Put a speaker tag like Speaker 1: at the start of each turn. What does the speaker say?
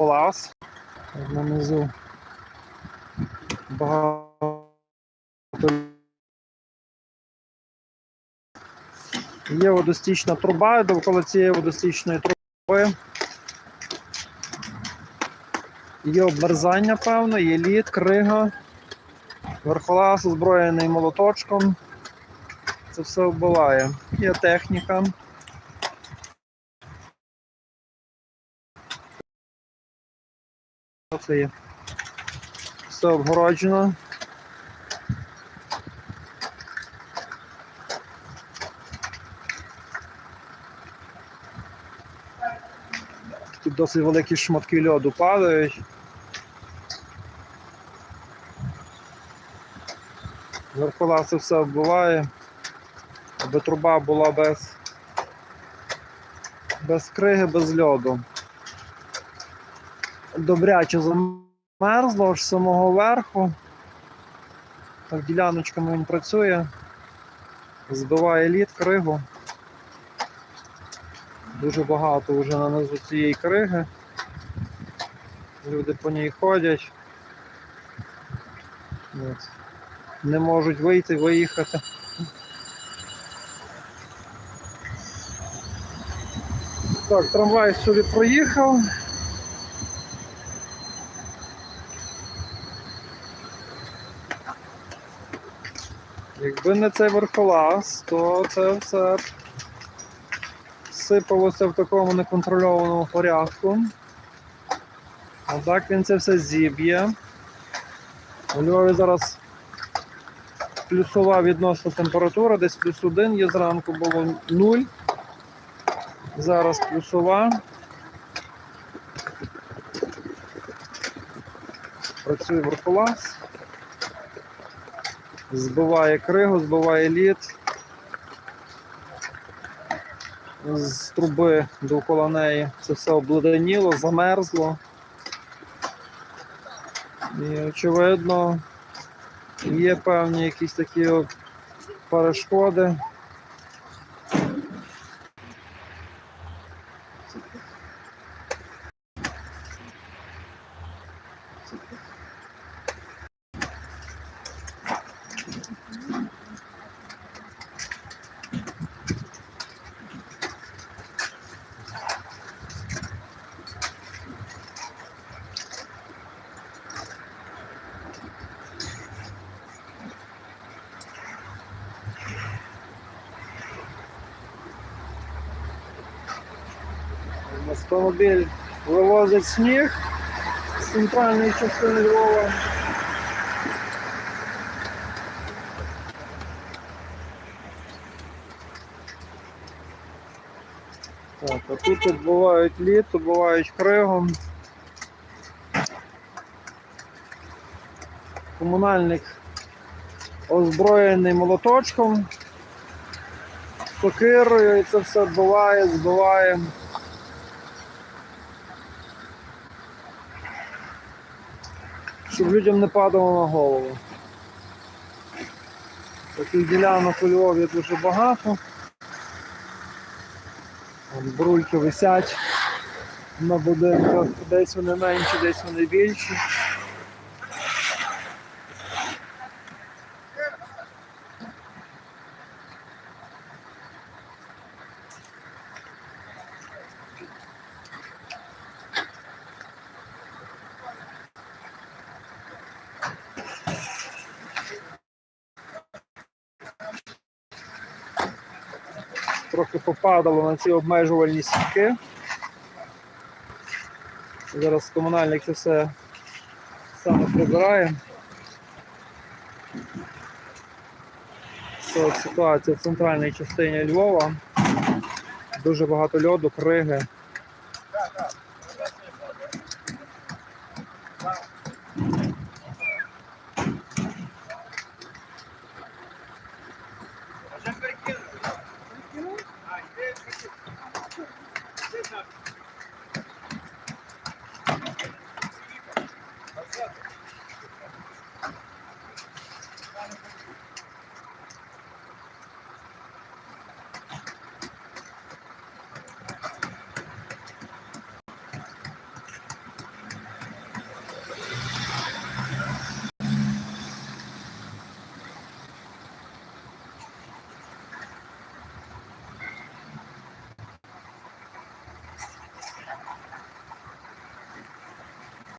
Speaker 1: верхолаз. Нанизу багато. Є водостічна труба, довкола цієї водостічної труби. Є обмерзання, певно, є лід, крига. Верхолаз озброєний молоточком. Це все вбиває. Є техніка. Це є. Все обгороджено. Тут досить великі шматки льоду падають. Верхола це все вбиває, аби труба була без, без криги, без льоду. Добряче замерзло аж з самого верху. Так, діляночками він працює, збиває лід, кригу. Дуже багато вже нанизу цієї криги. Люди по ній ходять. Не можуть вийти, виїхати. Так, трамвай сюди проїхав. Якби не цей верхолаз, то це все сипалося в такому неконтрольованому порядку. А так він це все зіб'є. У Львові зараз плюсова відносна температура, десь плюс один є зранку було 0. Зараз плюсова. Працює верхолаз. Збиває кригу, збиває лід. З труби довкола неї це все обледеніло, замерзло. І очевидно, є певні якісь такі от перешкоди. Автомобіль вивозить сніг з центральної частини Львова. Так, а тут відбувають лід, бувають кригом. Комунальник озброєний молоточком, сокирою і це все вбиває, збиває. Щоб людям не падало на голову. Таких ділянок у Львові дуже багато. Там брульки висять на будинках, десь вони менші, десь вони більші. Трохи попадало на ці обмежувальні сітки. Зараз комунальник це все саме прибирає. Це ситуація в центральній частині Львова. Дуже багато льоду, криги.